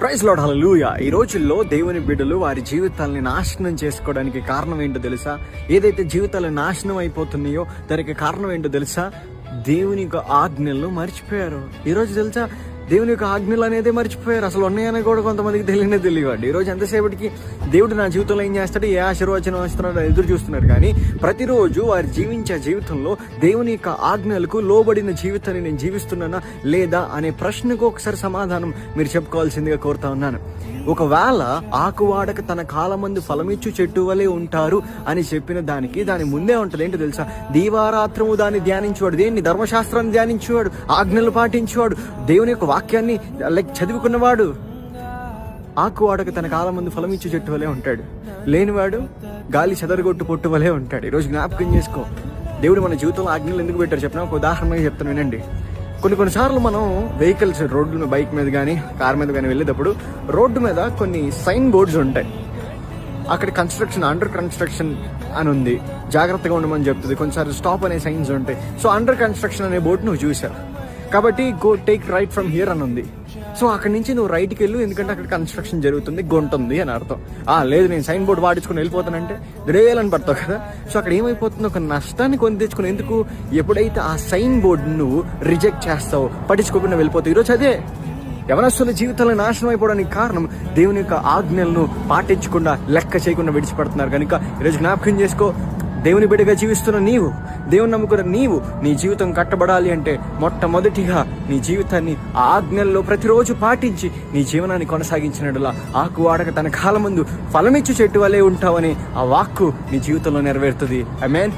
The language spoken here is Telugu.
ప్రైజ్ లోడ్ హల్లెలూయా. ఈ రోజుల్లో దేవుని బిడ్డలు వారి జీవితాల్ని నాశనం చేసుకోవడానికి కారణం ఏంటో తెలుసా? ఏదైతే జీవితాలు నాశనం అయిపోతున్నాయో దానికి కారణం ఏంటో తెలుసా? దేవుని యొక్క ఆజ్ఞలను మర్చిపోయారు. ఈ రోజు తెలుసా? దేవుని యొక్క ఆజ్ఞలు అనేది మర్చిపోయారు. అసలు ఉన్నాయని కూడా కొంతమందికి తెలియనే తెలియదు ఈరోజు రోజు ఎంతసేపటికి దేవుడు నా జీవితంలో ఏం చేస్తాడు? ఏ ఆశీర్వచనం వస్తున్నాడో ఎదురు చూస్తున్నారు కానీ ప్రతిరోజు వారు జీవించే జీవితంలో దేవుని యొక్క ఆజ్ఞలకు లోబడిన జీవితాన్ని నేను జీవిస్తున్నానా లేదా అనే ప్రశ్నకు ఒకసారి సమాధానం మీరు చెప్పుకోవాల్సిందిగా కోరుతా ఉన్నాను. ఒకవేళ ఆకువాడక తన కాలమందు ఫలమిచ్చు చెట్టు వలె ఉంటారు అని చెప్పిన దానికి దాని ముందే ఉంటుంది. ఏంటో తెలుసా? దీవారాత్రము దాన్ని ధ్యానించేవాడు దేన్ని? ధర్మశాస్త్రాన్ని ధ్యానించేవాడు ఆజ్ఞలు పాటించేవాడు. దేవుని యొక్క వాక్యాన్ని లైక్ చదువుకున్నవాడు ఆకువాడక తన కాలం ముందు ఫలం ఇచ్చే చెట్టు వలె ఉంటాడు. లేనివాడు గాలి చెదరగొట్టు పొట్టు వలె ఉంటాడు. ఈరోజు జ్ఞాపకం చేసుకో. దేవుడు మన జీవితంలో ఆజ్ఞలు ఎందుకు పెట్టారు చెప్పిన? ఒక ఉదాహరణగా చెప్తాను వినండి. కొన్ని కొన్నిసార్లు మనం వెహికల్స్ రోడ్డు మీద బైక్ మీద కానీ కార్ మీద కానీ వెళ్ళేటప్పుడు రోడ్డు మీద కొన్ని సైన్ బోర్డ్స్ ఉంటాయి. అక్కడ కన్స్ట్రక్షన్ అండర్ కన్స్ట్రక్షన్ అని ఉంది. జాగ్రత్తగా ఉండమని చెప్తుంది. కొన్నిసార్లు స్టాప్ అనే సైన్స్ ఉంటాయి. సో అండర్ కన్స్ట్రక్షన్ అనే బోర్డు నువ్వు చూసావు. కాబట్టి go take right from here అని ఉంది. సో అక్కడి నుంచి నువ్వు రైట్కి వెళ్ళు ఎందుకంటే అక్కడ కన్స్ట్రక్షన్ జరుగుతుంది గుంట అని అర్థం. ఆ లేదు నేను సైన్ బోర్డు వాడించుకుని వెళ్ళిపోతానంటే దిరేయాలని పడతావు కదా. సో అక్కడ ఏమైపోతుంది? ఒక నష్టాన్ని కొని తెచ్చుకుని ఎందుకు ఎప్పుడైతే ఆ సైన్ బోర్డు నువ్వు రిజెక్ట్ చేస్తావో పట్టించుకోకుండా వెళ్ళిపోతావు. ఈరోజు అదే. యవనస్తుల జీవితంలో నాశనం అయిపోవడానికి కారణం దేవుని యొక్క ఆజ్ఞలను పాటించకుండా లెక్క చేయకుండా విడిచిపెడుతున్నారు. కనుక ఈరోజు జ్ఞాపకం చేసుకో దేవుని బిడ్డగా జీవిస్తున్న నీవు దేవుని నమ్ముకున్న నీవు నీ జీవితం కట్టబడాలి అంటే మొట్టమొదటిగా నీ జీవితాన్ని ఆ ఆజ్ఞల్లో ప్రతిరోజు పాటించి నీ జీవనాన్ని కొనసాగించినట్లా ఆకు వాడక తన కాలం ముందు ఫలమిచ్చు చెట్టు వలె ఉంటావని ఆ వాక్కు నీ జీవితంలో నెరవేరుతుంది. I mean